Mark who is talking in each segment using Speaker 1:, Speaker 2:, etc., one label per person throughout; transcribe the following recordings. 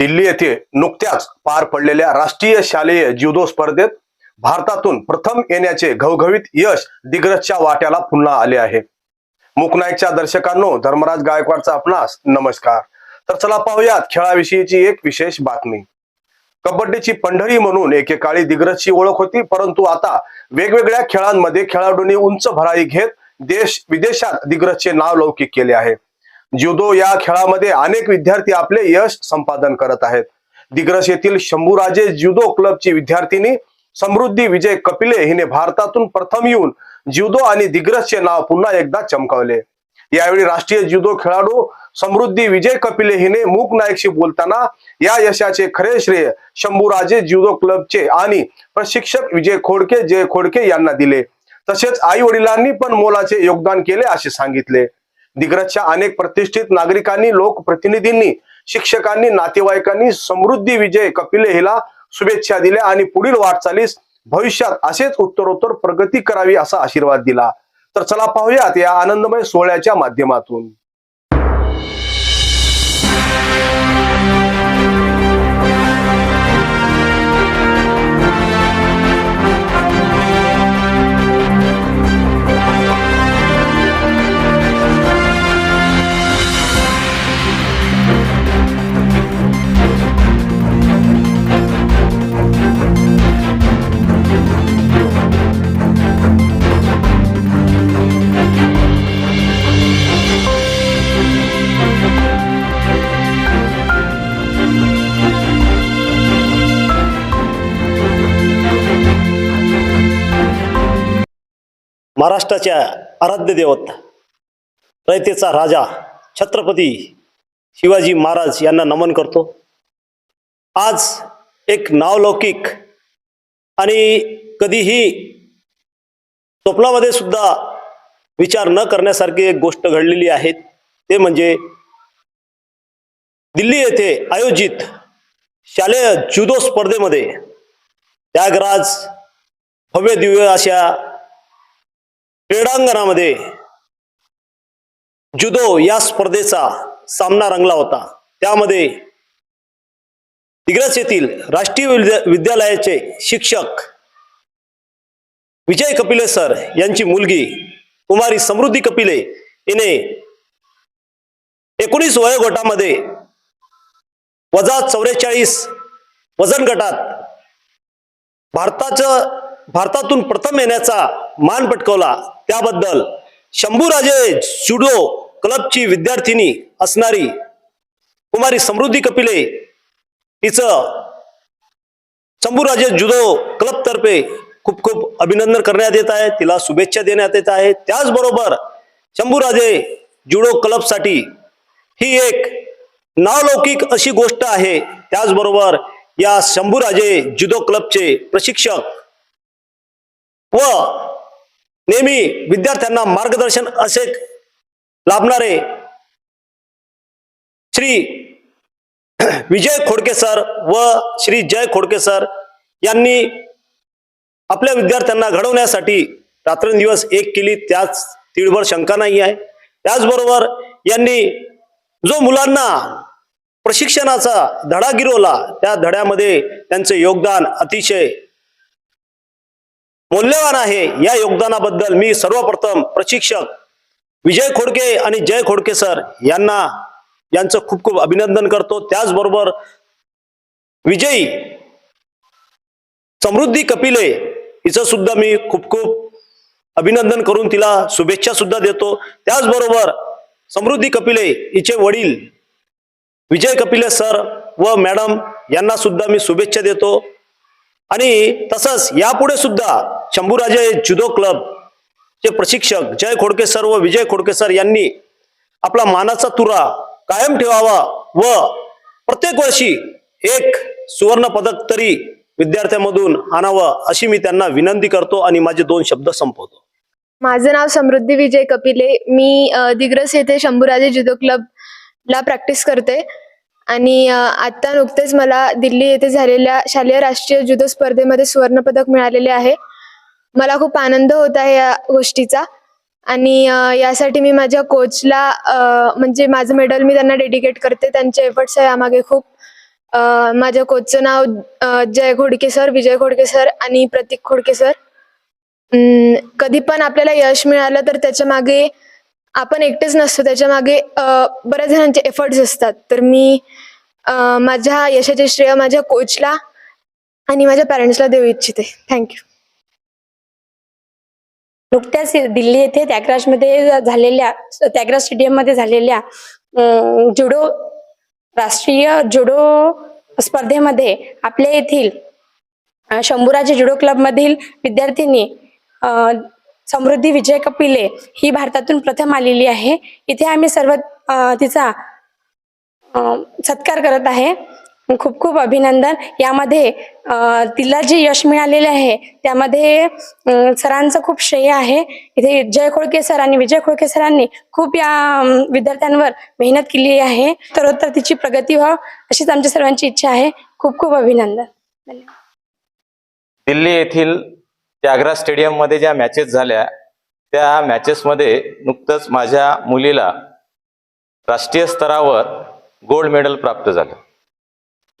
Speaker 1: दिल्ली येथे नुकत्याच पार पडलेल्या राष्ट्रीय शालेय ज्युदो स्पर्धेत भारतातून प्रथम येण्याचे घवघवीत यश दिग्रजच्या वाट्याला पुन्हा आले आहे. मुकनायकच्या दर्शकांनो धर्मराज गायकवाडचा आपणास नमस्कार. तर चला पाहूयात खेळाविषयीची एक विशेष बातमी. कबड्डीची पंढरी म्हणून एकेकाळी दिग्रजची ओळख होती परंतु आता वेगवेगळ्या खेळांमध्ये खेळाडूंनी उंच भराई घेत देश विदेशात दिग्रजचे नाव लौकिक केले आहे. ज्युदो या खेळामध्ये अनेक विद्यार्थी आपले यश संपादन करत आहेत. दिग्रस येथील शंभूराजे ज्युदो क्लबची विद्यार्थिनी समृद्धी विजय कपिले हिने भारतातून प्रथम येऊन ज्युदो आणि दिग्रसचे नाव पुन्हा एकदा चमकावले. यावेळी राष्ट्रीय ज्युदो खेळाडू समृद्धी विजय कपिले हिने मूक नायकशी बोलताना या यशाचे खरे श्रेय शंभूराजे ज्युदो क्लबचे आणि प्रशिक्षक विजय खोडके जय खोडके यांना दिले. तसेच आई वडिलांनी पण मोलाचे योगदान केले असे सांगितले. दिग्रजच्या अनेक प्रतिष्ठित नागरिकांनी लोकप्रतिनिधींनी शिक्षकांनी नातेवाईकांनी समृद्धी विजय कपिले हिला शुभेच्छा दिल्या आणि पुढील वाटचालीस भविष्यात असेच उत्तरोत्तर प्रगती करावी असा आशीर्वाद दिला. तर चला पाहूयात या आनंदमय सोहळ्याच्या माध्यमातून.
Speaker 2: महाराष्ट्राच्या आराध्य देवत रयतेचा राजा छत्रपती शिवाजी महाराज यांना नमन करतो. आज एक नावलौकिक आणि कधीही स्वप्नामध्ये सुद्धा विचार न करण्यासारखी एक गोष्ट घडलेली आहे. ते म्हणजे दिल्ली येथे आयोजित शालेय जुदो स्पर्धेमध्ये त्यागराज भव्य दिव्य अशा क्रीडांगणामध्ये जुदो या स्पर्धेचा सामना रंगला होता. त्यामध्ये दिग्रस येथील राष्ट्रीय विद्यालयाचे शिक्षक विजय कपिले सर यांची मुलगी कुमारी समृद्धी कपिले हिने एकोणीस वयोगटामध्ये वजा चौवेचाळीस वजन गटात भारताचं भारतातून प्रथम येण्याचा मान पटकवला. त्याबद्दल शंभूराजे जुडो क्लबची विद्यार्थिनी असणारी कुमारी समृद्धी कपिले हिचं शंभूराजे जुडो क्लब तर्फे खूप खूप अभिनंदन करण्यात येत आहे. तिला शुभेच्छा देण्यात येत आहे. त्याचबरोबर शंभूराजे जुडो क्लबसाठी ही एक नावलौकिक अशी गोष्ट आहे. त्याचबरोबर या शंभूराजे जुदो क्लबचे प्रशिक्षक व नेहमी विद्यार्थ्यांना मार्गदर्शन असे लाभणारे श्री विजय खोडके सर व श्री जय खोडके सर यांनी आपल्या विद्यार्थ्यांना घडवण्यासाठी रात्रंदिवस एक केली. त्याच तीळभर शंका नाही आहे. त्याचबरोबर यांनी जो मुलांना प्रशिक्षणाचा धडा गिरवला त्या धड्यामध्ये त्यांचे योगदान अतिशय मौल्यवान आहे या योगदानाबद्दल मी सर्वप्रथम प्रशिक्षक विजय खोडके आणि जय खोडके सर यांना यांचं खूप खूप अभिनंदन करतो. त्याचबरोबर विजयी समृद्धी कपिले हिचं सुद्धा मी खूप खूप अभिनंदन करून तिला शुभेच्छा सुद्धा देतो. त्याचबरोबर समृद्धी कपिले हिचे वडील विजय कपिले सर व मॅडम यांना सुद्धा मी शुभेच्छा देतो. आणि तसंच यापुढे सुद्धा शंभूराजे जुदो क्लब चे प्रशिक्षक जय खोडके सर व विजय खोडके सर यांनी आपला मानाचा तुरा कायम ठेवावा व प्रत्येक वर्षी एक सुवर्ण पदक तरी विद्यार्थ्यांमधून आणावं अशी मी त्यांना विनंती करतो आणि माझे दोन शब्द संपवतो.
Speaker 3: माझं नाव समृद्धी विजय कपिले. मी दिग्रस येथे शंभूराजे जुदो क्लब ला प्रॅक्टिस करते. आणि आता आत्ता नुकतेच मला दिल्ली येथे झालेल्या शालेय राष्ट्रीय जुदो स्पर्धेमध्ये सुवर्णपदक मिळालेले आहे. मला खूप आनंद होत आहे या गोष्टीचा. आणि यासाठी मी माझ्या कोचला म्हणजे माझं मेडल मी त्यांना डेडिकेट करते. त्यांचे एफर्ट्स आहे यामागे खूप. माझ्या कोचचं नाव जय घोडके सर विजय घोडके सर आणि प्रतीक घोडके सर कधी पण आपल्याला यश मिळालं तर त्याच्यामागे आपण एकटेच नसतो त्याच्यामागे बऱ्याच जणांचे एफर्ट्स असतात. तर मी माझ्या यशाचे श्रेय माझ्या कोचला आणि माझ्या पॅरेंट्सला देऊ इच्छिते. थँक्यू
Speaker 4: नुकत्याच दिल्ली येथे त्यागराजमध्ये झालेल्या त्यागराज स्टेडियममध्ये झालेल्या जुडो राष्ट्रीय जुडो स्पर्धेमध्ये आपल्या येथील शंभूराजे जुडो क्लबमधील विद्यार्थिनी समृद्धी विजय कपिले ही भारतातून प्रथम आलेली आहे. इथे आम्ही सर्व तिचा सत्कार करत आहे. खूप खूप अभिनंदन. यामध्ये तिला जे यश मिळालेले आहे त्यामध्ये सरांचं खूप श्रेय आहे. इथे जय खोळके सर आणि विजय खोळके सरांनी खूप या विद्यार्थ्यांवर मेहनत केली आहे. तर तिची प्रगती व्हावं अशीच आमच्या सर्वांची इच्छा आहे. खूप खूप अभिनंदन. धन्यवाद.
Speaker 5: दिल्ली येथील त्यागरा स्टेडियममध्ये ज्या मॅचेस झाल्या त्या मॅचेसमध्ये नुकतंच माझ्या मुलीला राष्ट्रीय स्तरावर गोल्ड मेडल प्राप्त झालं.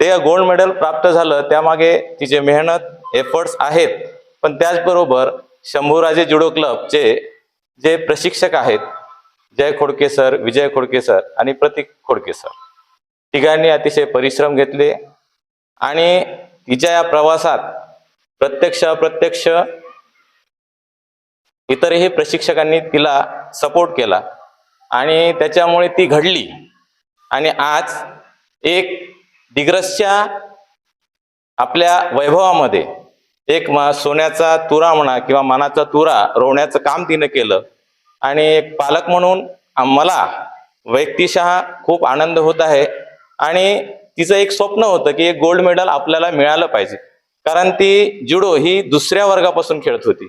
Speaker 5: ते गोल्ड मेडल प्राप्त झालं त्यामागे तिचे मेहनत एफर्ट्स आहेत पण त्याचबरोबर शंभूराजे जुडो क्लबचे जे प्रशिक्षक आहेत जय खोडके सर विजय खोडके सर आणि प्रतीक खोडके सर तिघांनी अतिशय परिश्रम घेतले आणि तिच्या या प्रवासात प्रत्यक्ष अप्रत्यक्ष. इतरही प्रशिक्षकांनी तिला सपोर्ट केला. आणि त्याच्यामुळे ती घडली. आणि आज एक दिग्रसच्या आपल्या वैभवामध्ये एक मा सोन्याचा तुरा म्हणा किंवा मानाचा तुरा रोवण्याचं काम तिनं केलं. आणि एक पालक म्हणून मला व्यक्तिशः खूप आनंद होत आहे. आणि तिचं एक स्वप्न होतं की एक गोल्ड मेडल आपल्याला मिळालं पाहिजे. कारण ती जुडो ही दुसऱ्या वर्गापासून खेळत होती.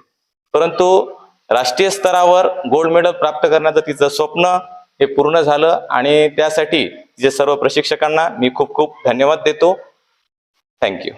Speaker 5: परंतु राष्ट्रीय स्तरावर गोल्ड मेडल प्राप्त करण्याचं तिचं स्वप्न हे पूर्ण झालं आणि त्यासाठी तिचे सर्व प्रशिक्षकांना मी खूप खूप धन्यवाद देतो. थँक्यू